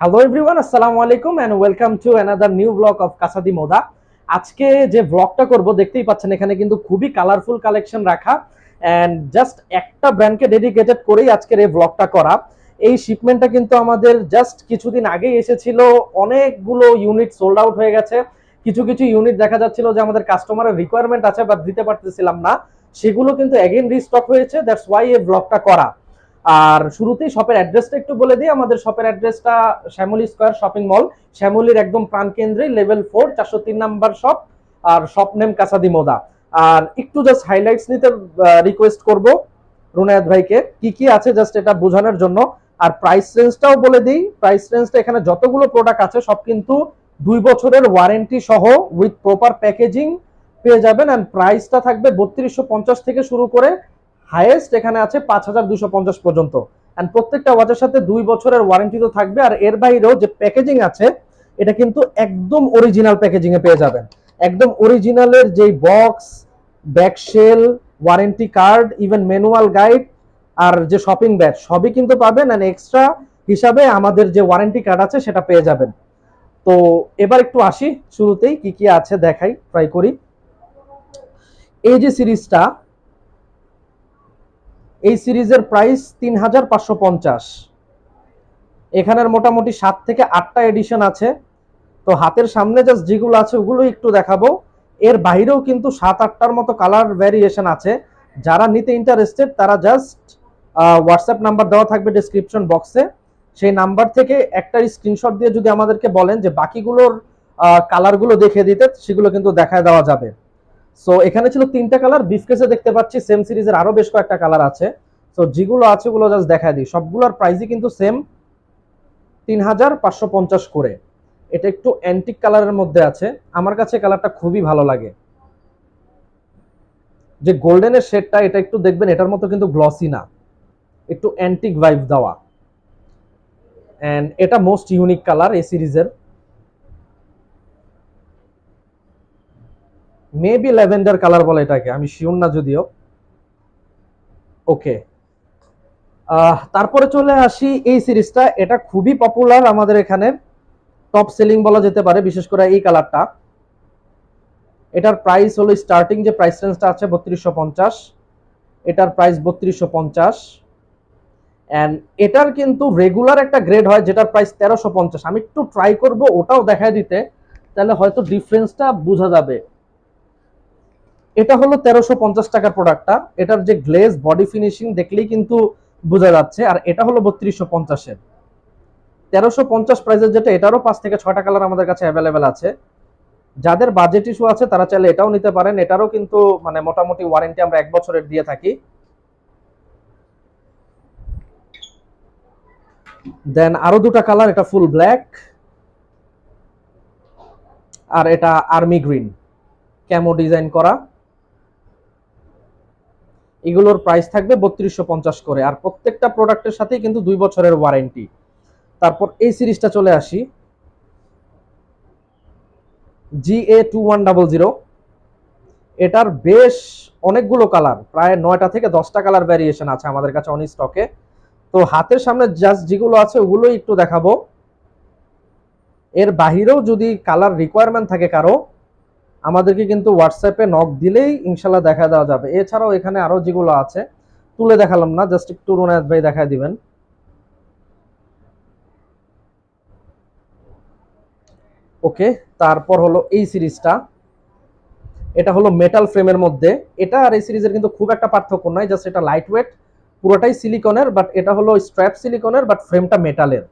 Hello everyone আসসালামু আলাইকুম and welcome to another new blog of কাসাদি মোদা আজকে যে ব্লগটা করব, দেখতেই পাচ্ছেন এখানে কিন্তু খুবই কালারফুল কালেকশন রাখা এন্ড জাস্ট একটা ব্র্যান্ডকে ডেডিকেটেড করেই আজকের এই ব্লগটা করা। এই শিপমেন্টটা কিন্তু আমাদের জাস্ট কিছুদিন আগেই এসেছিল, অনেকগুলো ইউনিট সোল্ড আউট হয়ে গেছে। কিছু কিছু ইউনিট দেখা যাচ্ছিল যে আমাদের কাস্টমারের রিকোয়ারমেন্ট আছে বাট দিতে পারতেছিলাম না। সেগুলো কিন্তু এগেন রিস্টক হয়েছে দ্যাটস ওয়াই এই ব্লগটা করা। আর শুরুতেই শপের অ্যাড্রেসটা একটু বলে দিই। আমাদের শপের অ্যাড্রেসটা শ্যামলী স্কোয়ার শপিং মল শ্যামলীর একদম প্রাণকেন্দ্রে লেভেল ফোর চারশো তিন নাম্বার শপ আর শপ নেম কাসাদি মোদা। আর একটু জাস্ট হাইলাইটস নিতে রিকোয়েস্ট করব রুনায়ত ভাইকে। কি কি আছে জাস্ট এটা বোঝানোর জন্য। আর প্রাইস রেঞ্জটাও বলে দিই। প্রাইস রেঞ্জটা এখানে যতগুলো প্রোডাক্ট আছে, সব কিন্তু দুই বছরের ওয়ারেন্টি সহ উইথ প্রপার প্যাকেজিং পেয়ে যাবেন। অ্যান্ড প্রাইসটা থাকবে বত্রিশশো পঞ্চাশ থেকে শুরু করে হাইয়েস্ট এখানে আছে পাঁচ হাজার দুশো পঞ্চাশ পর্যন্ত। অ্যান্ড প্রত্যেকটা ওয়াচের সাথে দুই বছরের ওয়ারেন্টি তো থাকবে। আর এর বাইরেও যে প্যাকেজিং আছে, এটা কিন্তু একদম অরিজিনাল প্যাকেজিং এ পেয়ে যাবেন। একদম অরিজিনালের যেই box back shell warranty card even manual guide আর যে শপিং ব্যাগ সবই কিন্তু পাবেন। অ্যান্ড এক্সট্রা হিসাবে আমাদের যে ওয়ারেন্টি কার্ড আছে, সেটা পেয়ে যাবেন। তো এবার একটু আসি শুরুতেই, কি কি আছে দেখাই ট্রাই করি। এই যে সিরিজটা এই সিরিজের প্রাইস তিন হাজার পাঁচশো পঞ্চাশ। এখানের মোটামুটি সাত থেকে আটটা এডিশন আছে। তো হাতের সামনে জাস্ট যেগুলো আছে ওগুলো একটু দেখাবো। এর বাইরেও কিন্তু সাত, আটটার মতো কালার ভ্যারিয়েশন আছে। যারা নিতে ইন্টারেস্টেড তারা জাস্ট হোয়াটসঅ্যাপ নাম্বার দেওয়া থাকবে ডিসক্রিপশন বক্সে সেই নাম্বার থেকে একটা স্ক্রিনশট দিয়ে যদি আমাদেরকে বলেন যে বাকিগুলোর কালারগুলো দেখে দিতে, সেগুলো কিন্তু দেখায় দেওয়া যাবে। সো এখানে ছিল তিনটা কালার বিফকেসে দেখতে পাচ্ছি সেম সিরিজের আরও বেশ কয়েকটা কালার আছে। তো যেগুলো আছে ওগুলো জাস্ট দেখায় দিই। সবগুলোর প্রাইসই কিন্তু সেম তিন হাজার পাঁচশো পঞ্চাশ করে। এটা একটু অ্যান্টিক কালারের মধ্যে আছে। আমার কাছে কালারটা খুবই ভালো লাগে। যে গোল্ডেনের শেডটা এটা একটু দেখবেন, এটার মতো কিন্তু গ্লসি না। একটু অ্যান্টিক ভাইব দেওয়া। অ্যান্ড এটা মোস্ট ইউনিক কালার এই সিরিজের মেবি ল্যাভেন্ডার কালার বলে এটাকে, আমি শিওর না যদিও। ওকে তারপরে চলে আসি এই সিরিজটা। এটা খুবই পপুলার আমাদের এখানে। টপ সেলিং বলা যেতে পারে, বিশেষ করে এই কালারটা এটার প্রাইস হলো স্টার্টিং যে প্রাইস রেঞ্জটা আছে বত্রিশশো পঞ্চাশ। এটার প্রাইস বত্রিশশো পঞ্চাশ। অ্যান্ড এটার কিন্তু রেগুলার একটা গ্রেড হয় যেটার প্রাইস তেরোশো পঞ্চাশ। আমি একটু ট্রাই করব, ওটাও দেখায় দিতে। তাহলে হয়তো ডিফারেন্সটা বোঝা যাবে। এটা হলো তেরোশো পঞ্চাশ টাকার প্রোডাক্টটা এটার যে গ্লেজ বডি ফিনিশিং দেখলেই কিন্তু বোঝা যাচ্ছে। আর এটা হলো বত্রিশশো পঞ্চাশের। তেরোশো পঞ্চাশ প্রাইসের যেটা, এটারও পাঁচ থেকে ছয়টা কালার আমাদের কাছে অ্যাভেলেবেল আছে। যাদের বাজেট ইস্যু আছে, তারা চাইলে এটাও নিতে পারেন। এটারও কিন্তু মানে মোটামুটি ওয়ারেন্টি আমরা এক বছরের দিয়ে থাকি। দেন আরও দুটা কালার এটা ফুল ব্ল্যাক আর এটা আর্মি গ্রিন ক্যামো ডিজাইন করা। এগুলোর প্রাইস থাকবে বত্রিশশো পঞ্চাশ করে। আর প্রত্যেকটা প্রোডাক্টের সাথেই কিন্তু দুই বছরের ওয়ারেন্টি তারপর এই সিরিজটা চলে আসি। G A two one double zero এটার বেশ অনেকগুলো কালার প্রায় নয়টা থেকে দশটা কালার ভ্যারিয়েশন আছে আমাদের কাছে অন স্টকে তো হাতের সামনে জাস্ট যেগুলো আছে, ওগুলোই একটু দেখাবো। এর বাহিরেও যদি কালার রিকোয়ারমেন্ট থাকে কারও আমাদেরকে কিন্তু হোয়াটসঅ্যাপে নক দিলেই ইনশাল্লাহ দেখা দেওয়া যাবে। এছাড়াও এখানে আরও যেগুলো আছে, তুলে দেখালাম না জাস্ট একটু রুনায়ত ভাই দেখায় দিবেন। ওকে তারপর হলো এই সিরিজটা। এটা হলো মেটাল ফ্রেমের মধ্যে। এটা আর এই সিরিজের কিন্তু খুব একটা পার্থক্য নয় জাস্ট এটা লাইট ওয়েট পুরোটাই সিলিকনের বাট এটা হলো স্ট্র্যাপ সিলিকনের বাট ফ্রেমটা মেটালের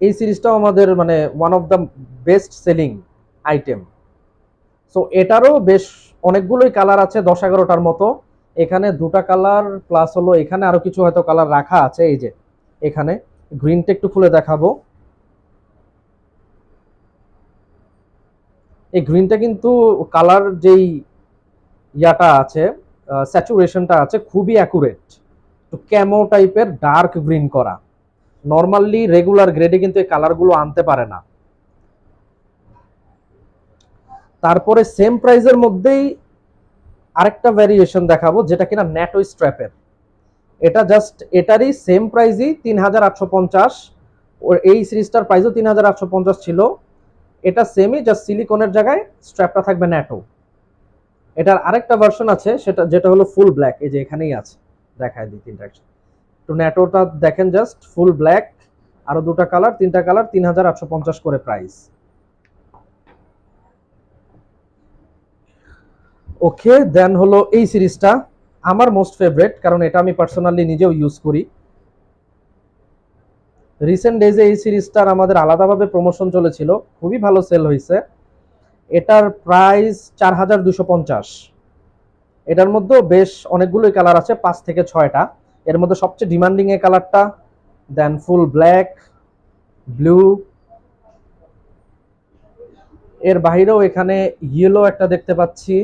এই সিরিজটাও আমাদের মানে one of the best selling item so এটারও বেশ অনেকগুলোই কালার আছে, দশ এগারোটার মতো। এখানে দুটা কালার প্লাস হলো এখানে আরও কিছু হয়তো কালার রাখা আছে, এই যে এখানে। গ্রিনটা একটু খুলে দেখাবো। এই গ্রিনটা কিন্তু কালার যেই ইয়াটা আছে স্যাচুরেশনটা আছে, খুবই অ্যাকুরেট তো ক্যামো টাইপের ডার্ক গ্রিন করা। নর্মালি রেগুলার গ্রেডে কিন্তু এই কালারগুলো আনতে পারে না। তারপরে সেম প্রাইজের মধ্যেই আরেকটা ভ্যারিয়েশন দেখাবো, যেটা কিনা ন্যাটো স্ট্র্যাপের এটা জাস্ট এটারই সেম প্রাইজই তিন হাজার আটশো পঞ্চাশ, ওর এই সিরিজটার প্রাইসও তিন হাজার আটশো পঞ্চাশ ছিল। এটা সেমই জাস্ট সিলিকনের জায়গায় স্ট্র্যাপটা থাকবে ন্যাটো এটার আরেকটা ভার্সন আছে, সেটা, যেটা হলো ফুল ব্ল্যাক এই যে এখানেই আছে। দেখায় দিই তিনটা একসাথে। তো ন্যাটোটা দেখেন জাস্ট ফুল ব্ল্যাক আরও দুটা কালার তিনটা কালার তিন হাজার আটশো পঞ্চাশ করে প্রাইস ওকে দেন হলো এই সিরিজটা আমার মোস্ট ফেভারেট কারণ এটা আমি পার্সোনালি নিজেও ইউজ করি। রিসেন্ট ডেজে এই সিরিজটার আমাদের আলাদাভাবে প্রমোশন চলেছিল, খুবই ভালো সেল হয়েছে। এটার প্রাইস চার হাজার দুশো পঞ্চাশ। এটার মধ্যেও বেশ অনেকগুলোই কালার আছে, পাঁচ থেকে ছয়টা। এর মধ্যে সবচেয়ে ডিমান্ডিং এ কালারটা দেন ফুল ব্ল্যাক ব্লু এর বাইরেও এখানে ইয়েলো একটা দেখতে পাচ্ছি।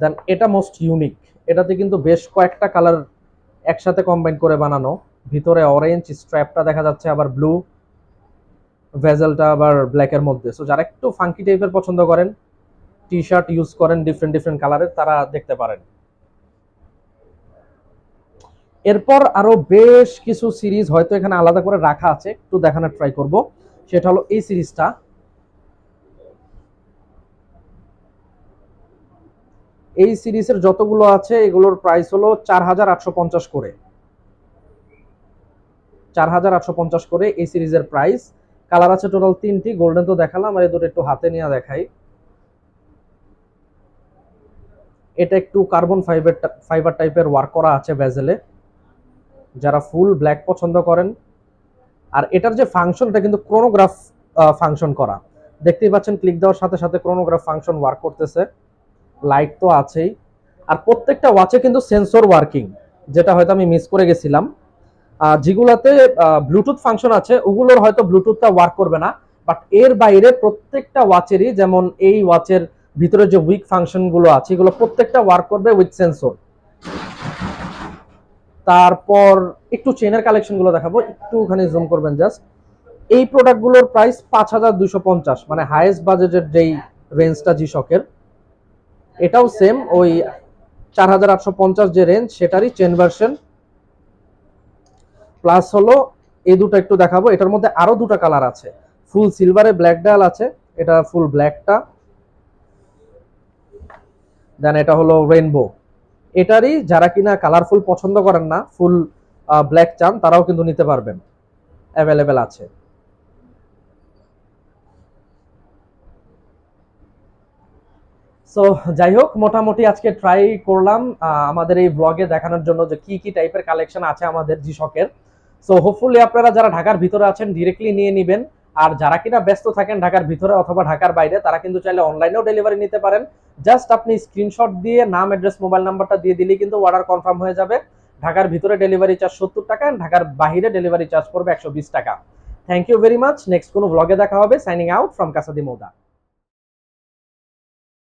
দেন এটা মোস্ট ইউনিক এটাতে কিন্তু বেশ কয়েকটা কালার একসাথে কম্বাইন করে বানানো। ভিতরে অরেঞ্জ স্ট্র্যাপটা দেখা যাচ্ছে, আবার ব্লু ভেজেলটা আবার ব্ল্যাকের মধ্যে। সো যারা একটু ফাঙ্কি টাইপের পছন্দ করেন টি শার্ট ইউজ করেন ডিফারেন্ট ডিফারেন্ট কালারের তারা দেখতে পারেন। এরপর আরও বেশ কিছু সিরিজ হয়তো এখানে আলাদা করে রাখা আছে, একটু দেখানোর ট্রাই করব। সেটা হলো এই সিরিজটা এই সিরিজের যতগুলো আছে, এগুলোর প্রাইস হলো চার হাজার আটশো পঞ্চাশ করে। চার হাজার আটশো পঞ্চাশ করে এই সিরিজের প্রাইস কালার আছে টোটাল তিনটি গোল্ডেন তো দেখালাম, আর এই দুটো একটু হাতে নিয়ে দেখাই। এটা একটু কার্বন ফাইবার ফাইবার টাইপের ওয়ার্ক করা আছে ভেজেলে যারা ফুল ব্ল্যাক পছন্দ করেন। আর এটার যে ফাংশন এটা কিন্তু ক্রোনোগ্রাফ ফাংশন করা। দেখতেই পাচ্ছেন ক্লিক দেওয়ার সাথে সাথে ক্রোনোগ্রাফ ফাংশন ওয়ার্ক করতেছে। লাইট তো আছেই। আর প্রত্যেকটা ওয়াচে কিন্তু সেন্সর ওয়ার্কিং যেটা হয়তো আমি মিস করে গেছিলাম। যেগুলাতে ব্লুটুথ ফাংশন আছে, ওগুলোর হয়তো ব্লুটুথটা ওয়ার্ক করবে না। বাট এর বাইরে প্রত্যেকটা ওয়াচেরই যেমন এই ওয়াচের ভিতরে যে উইক ফাংশনগুলো আছে, এগুলো প্রত্যেকটা ওয়ার্ক করবে উইথ সেন্সর তারপর একটু চেনের কালেকশনগুলো দেখাবো, একটুখানি জুম করবেন জাস্ট এই প্রোডাক্টগুলোর প্রাইস পাঁচ হাজার দুইশো পঞ্চাশ মানে হাইয়েস্ট বাজেটের যেই রেঞ্জটা জি শকের এটাও সেম ওই চার হাজার আটশো পঞ্চাশ যে রেঞ্জ সেটারই চেন ভার্সন প্লাস হলো, এই দুটো একটু দেখাবো, এটার মধ্যে আরও দুটো কালার আছে। ফুল সিলভারে ব্ল্যাক ডাল আছে, এটা ফুল ব্ল্যাকটা দেন এটা হলো রেইনবো এটারই যারা কিনা কালারফুল পছন্দ করেন না ফুল ব্ল্যাক চান, তারাও কিন্তু নিতে পারবেন। অ্যাভেলেবেল আছে। সো যাই হোক মোটামুটি আজকে ট্রাই করলাম আমাদের এই ব্লগে দেখানোর জন্য যে কি কি টাইপের কালেকশন আছে আমাদের জি শকের সো হোপফুলি আপনারা যারা ঢাকার ভিতরে আছেন ডিরেক্টলি নিয়ে নেবেন। আর যারা কিনা ব্যস্ত থাকেন ঢাকার ভিতরে অথবা ঢাকার বাইরে, তারা কিন্তু চাইলে অনলাইনেও ডেলিভারি নিতে পারেন। জাস্ট আপনি স্ক্রিনশট দিয়ে, নাম অ্যাড্রেস মোবাইল নাম্বারটা দিয়ে দিলেই কিন্তু অর্ডার কনফার্ম হয়ে যাবে। ঢাকার ভিতরে ডেলিভারি চার্জ সত্তর টাকা ঢাকার বাইরে ডেলিভারি চার্জ পড়বে একশো বিশ টাকা। Thank you very much next কোনো ব্লগে দেখা হবে। Signing out from কাসাদি মৌদা